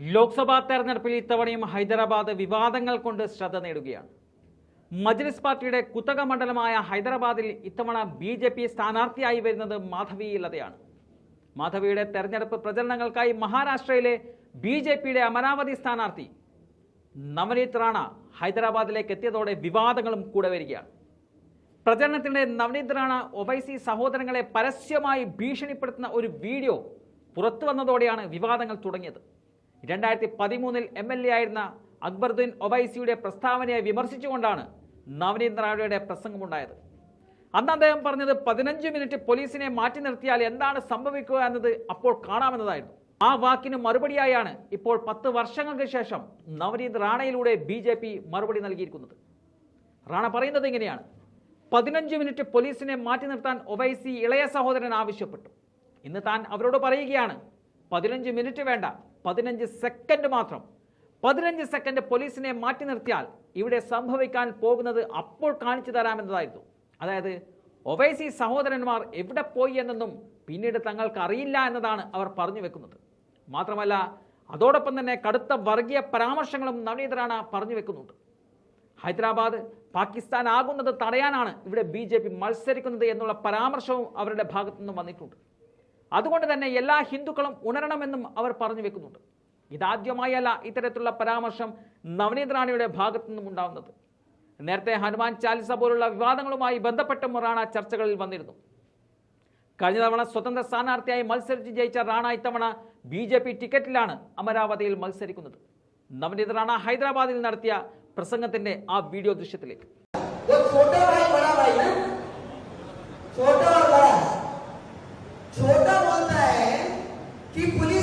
ലോക്സഭാ തെരഞ്ഞെടുപ്പിൽ ഇത്തവണയും ഹൈദരാബാദ് വിവാദങ്ങൾ കൊണ്ട് ശ്രദ്ധ നേടുകയാണ്. മജ്ലിസ് പാർട്ടിയുടെ കുത്തക മണ്ഡലമായ ഹൈദരാബാദിൽ ഇത്തവണ ബി ജെ പി സ്ഥാനാർത്ഥിയായി വരുന്നത് മാധവി ലതയാണ്. മാധവിയുടെ തെരഞ്ഞെടുപ്പ് പ്രചരണങ്ങൾക്കായി മഹാരാഷ്ട്രയിലെ ബി ജെ പിയുടെ അമരാവതി സ്ഥാനാർത്ഥി നവനീത് റാണ ഹൈദരാബാദിലേക്ക് എത്തിയതോടെ വിവാദങ്ങളും കൂടെ വരികയാണ്. പ്രചരണത്തിനിടെ നവനീത് റാണ ഒവൈസി സഹോദരങ്ങളെ പരസ്യമായി ഭീഷണിപ്പെടുത്തുന്ന ഒരു വീഡിയോ പുറത്തു വന്നതോടെയാണ് വിവാദങ്ങൾ തുടങ്ങിയത്. രണ്ടായിരത്തി പതിമൂന്നിൽ എം എൽ എ ആയിരുന്ന അക്ബറുദ്ദീൻ ഒബൈസിയുടെ പ്രസ്താവനയെ വിമർശിച്ചുകൊണ്ടാണ് നവനീത് റാണയുടെ പ്രസംഗമുണ്ടായത്. അന്ന് അദ്ദേഹം പറഞ്ഞത് പതിനഞ്ച് മിനിറ്റ് പോലീസിനെ മാറ്റി നിർത്തിയാൽ എന്താണ് സംഭവിക്കുക എന്നത് അപ്പോൾ കാണാമെന്നതായിരുന്നു. ആ വാക്കിന് മറുപടിയായാണ് ഇപ്പോൾ പത്ത് വർഷങ്ങൾക്ക് ശേഷം നവനീത് റാണയിലൂടെ ബി ജെ പി മറുപടി നൽകിയിരിക്കുന്നത്. റാണ പറയുന്നത് ഇങ്ങനെയാണ്. പതിനഞ്ച് മിനിറ്റ് പോലീസിനെ മാറ്റി നിർത്താൻ ഒവൈസി ഇളയ സഹോദരൻ ആവശ്യപ്പെട്ടു. ഇന്ന് താൻ അവരോട് പറയുകയാണ് പതിനഞ്ച് മിനിറ്റ് വേണ്ട പതിനഞ്ച് സെക്കൻഡ് മാത്രം. പതിനഞ്ച് സെക്കൻഡ് പോലീസിനെ മാറ്റി നിർത്തിയാൽ ഇവിടെ സംഭവിക്കാൻ പോകുന്നത് അപ്പോൾ കാണിച്ചു തരാമെന്നതായിരുന്നു. അതായത് ഒവൈസി സഹോദരന്മാർ എവിടെ പോയി എന്നൊന്നും പിന്നീട് തങ്ങൾക്ക് അറിയില്ല എന്നതാണ് അവർ പറഞ്ഞു വെക്കുന്നത്. മാത്രമല്ല അതോടൊപ്പം തന്നെ കടുത്ത വർഗീയ പരാമർശങ്ങളും നവനീത് റാണ പറഞ്ഞു വെക്കുന്നുണ്ട്. ഹൈദരാബാദ് പാകിസ്ഥാൻ ആകുന്നത് തടയാനാണ് ഇവിടെ ബി മത്സരിക്കുന്നത് എന്നുള്ള പരാമർശവും അവരുടെ ഭാഗത്തു നിന്നും വന്നിട്ടുണ്ട്. അതുകൊണ്ട് തന്നെ എല്ലാ ഹിന്ദുക്കളും ഉണരണമെന്നും അവർ പറഞ്ഞു വെക്കുന്നുണ്ട്. ഇതാദ്യമായല്ല ഇത്തരത്തിലുള്ള പരാമർശം നവനീത് റാണിയുടെ ഭാഗത്തു നിന്നും ഉണ്ടാവുന്നത്. നേരത്തെ ഹനുമാൻ ചാലിസ പോലുള്ള വിവാദങ്ങളുമായി ബന്ധപ്പെട്ട റാണ ചർച്ചകളിൽ വന്നിരുന്നു. കഴിഞ്ഞ തവണ സ്വതന്ത്ര സ്ഥാനാർത്ഥിയായി മത്സരിച്ച് ജയിച്ച റാണ ഇത്തവണ ബി ജെ പി ടിക്കറ്റിലാണ് അമരാവതിയിൽ മത്സരിക്കുന്നത്. നവനീത് റാണ ഹൈദരാബാദിൽ നടത്തിയ പ്രസംഗത്തിന്റെ ആ വീഡിയോ ദൃശ്യത്തിലേക്ക്. Ты будешь